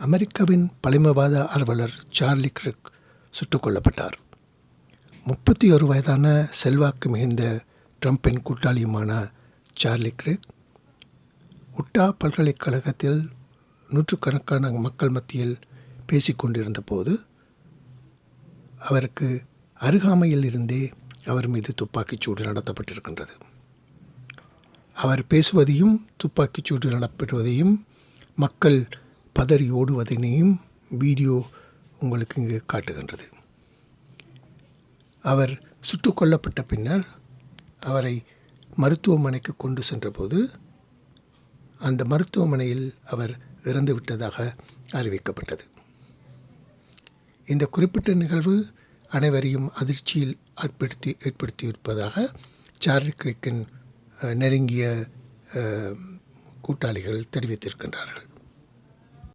அமெரிக்காவின் பழமைவாத ஆர்வலர் சார்லி கிரிக் சுட்டுக் கொல்லப்பட்டார். முப்பத்தி ஒரு வயதான செல்வாக்கு மிகுந்த ட்ரம்பின் கூட்டாளியுமான சார்லி கிரிக் உட்டா பல்கலைக்கழகத்தில் நூற்றுக்கணக்கான மக்கள் மத்தியில் பேசிக்கொண்டிருந்த போது அவருக்கு அருகாமையில் இருந்தே அவர் மீது துப்பாக்கிச்சூடு நடத்தப்பட்டிருக்கின்றது. அவர் பேசுவதையும் துப்பாக்கிச்சூடு நடப்படுவதையும் மக்கள் பதறி ஓடுவதனையும் வீடியோ உங்களுக்கு இங்கு காட்டுகின்றது. அவர் சுட்டுக் கொல்லப்பட்ட பின்னர் அவரை மருத்துவமனைக்கு கொண்டு சென்றபோது அந்த மருத்துவமனையில் அவர் இறந்துவிட்டதாக அறிவிக்கப்பட்டது. இந்த குறிப்பிட்ட நிகழ்வு அனைவரையும் அதிர்ச்சியில் ஏற்படுத்தி ஏற்படுத்தியிருப்பதாக சார்லி கிரிக்கின் நெருங்கிய கூட்டாளிகள் தெரிவித்திருக்கின்றார்கள்.